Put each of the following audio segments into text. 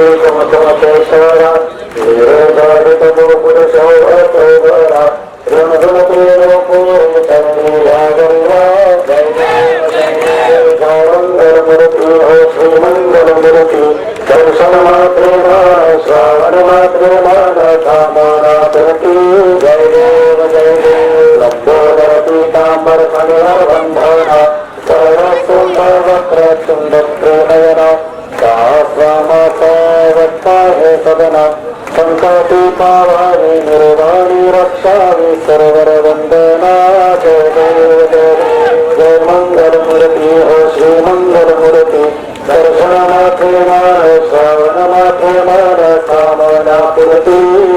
como todas las horas मान श्रावण माथे मान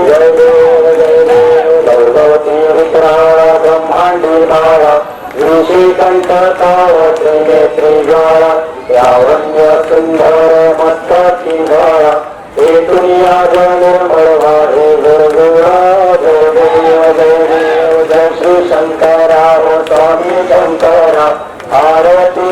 जय देव जय देव भगवती विक्राळा ब्रह्मांडी माळा ऋषिकंठ ताव त्रिनेत्री ज्वाळा यावन्य सुंदर मस्तकी ज्वाळा हे दुनिया निर्मळ वाढे गुरुगुरा जय देव जय देव जय श्री शंकरा स्वामी शंकरा आरती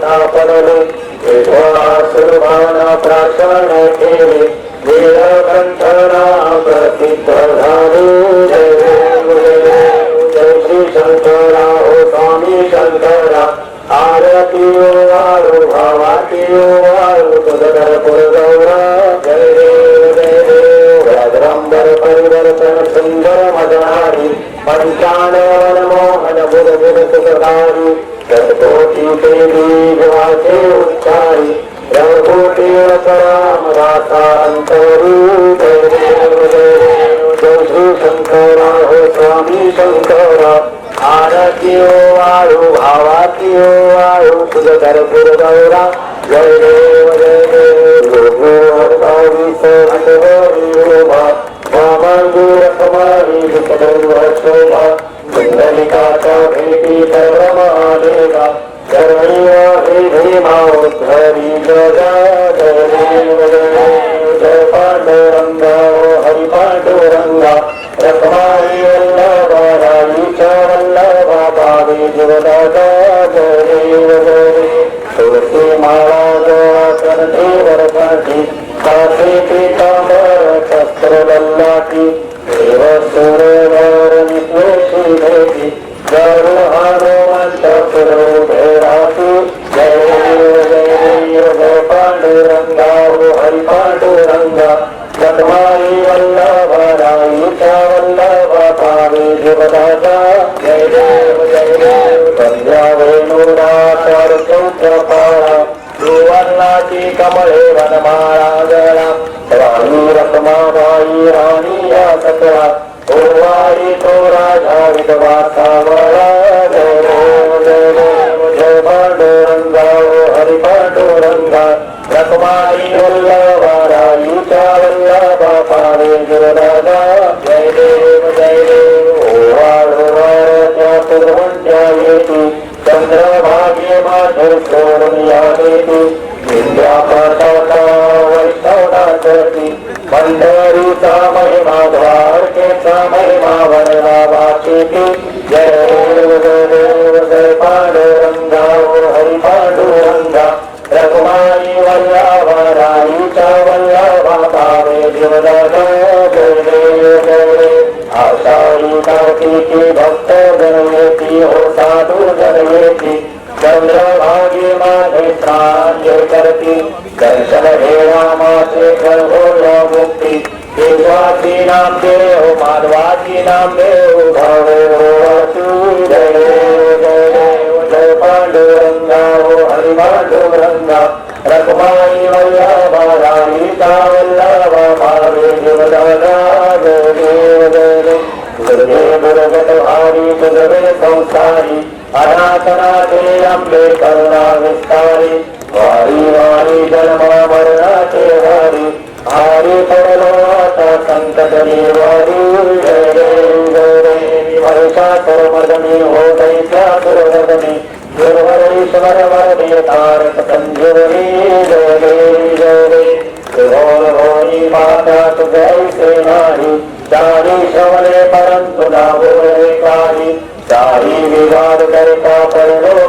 देवता पडले तेव्हा सर्वांना प्रार्थना केली शंकरा हो स्वामी शंकरा आरती बुध बुध सुखकारी शतकोटी देवी जवाचे उच्चारी रघुकोटी राम राता अंतरी जय देव जय देव जय श्री शंकरा हो स्वामी शंकरा आरती ओ वाळू भावाती ओ वाळू सुधर गौरा जय देव जय देव योगो हरभावी सहरी शोभा रामांगी रखमारी विकटंग शोभा कुंडलिकाचा भेटी सर्वमालेगा करणी हे भीमा उद्धरी जगा बळे वनमाळा जळा राणी रत्माबाई राणी या सकळा ओवाळी तो वैष्णवनाची पंढरीचा महिमा द्वारकेचा महिमा वनला वाचिती जय देव जय देव जय पांडुरंगा ओ हरी पांडुरंगा रघुमाई वल्लभा राईचा वल्लभा पावे जीवदाता जय देव जय देव आषाढी कार्तिकी भक्त जन येती हो साधू जन येती चंद्रभागे माझे प्राण करती दर्शन हेवा मासे गर्भो मुक्ती केशवाची नाम देव माधवाची नाम भाव जय देव जय देव जय पांडुरंगा हो हरि पांडुरंगा तुझे संसारी अनाथनाथे अंबे करुणा विस्तारी। वारी वारी जन्म मरणाचे वारी हरी आता संकट निवारी जय देव जय देव महिषासुर मर्दनी हो दैत्या सुरवदनी गुरुवरेश्वर वरदे तारक संजीवनी जय देव जय देव माता तुझे ऐसे नाही चारी श्रवणे परंतु ना बोले काही चारी विवाद करता पडलो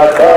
Maranatha.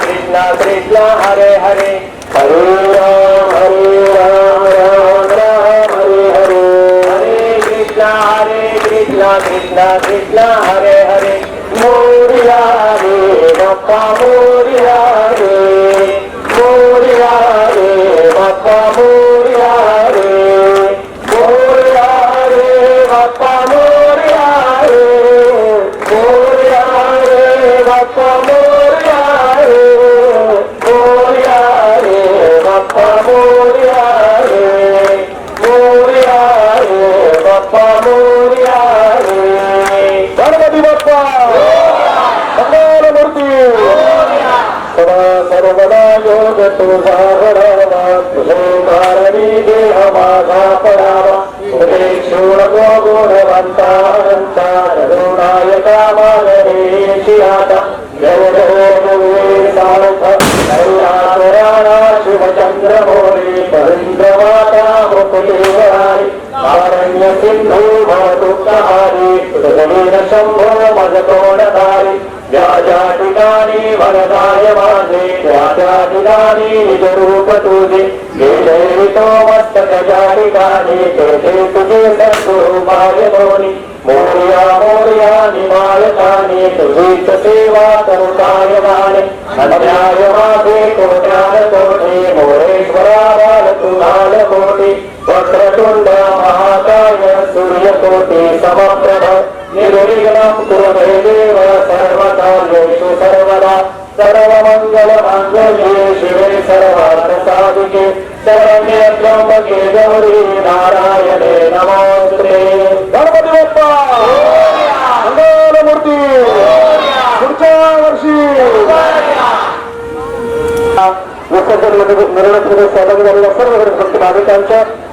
Krishna Krishna Hare Hare Hare Ram Krishna Hare Hare Moriya Hare Rama Shambho मदकोणधारि व्याजाटिकानि वरदाय माने गिरानी जरूर तुझे मेरे तो मस्तक जारी गाने तेरे तुझे सबको माय मोनी मोरिया मोरिया निमाय ताने तुझे तो सेवा करो काय माने अन्याय माथे को ज्ञान कोटे मोरेश्वरा बाल तुम्हाल कोटे वक्र तुंड महाकाय सूर्य कोटे समप्रभ निर्विघ्नं कुरु मन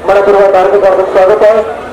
मनपूर्वक हार्दिक हार्दिक स्वागत है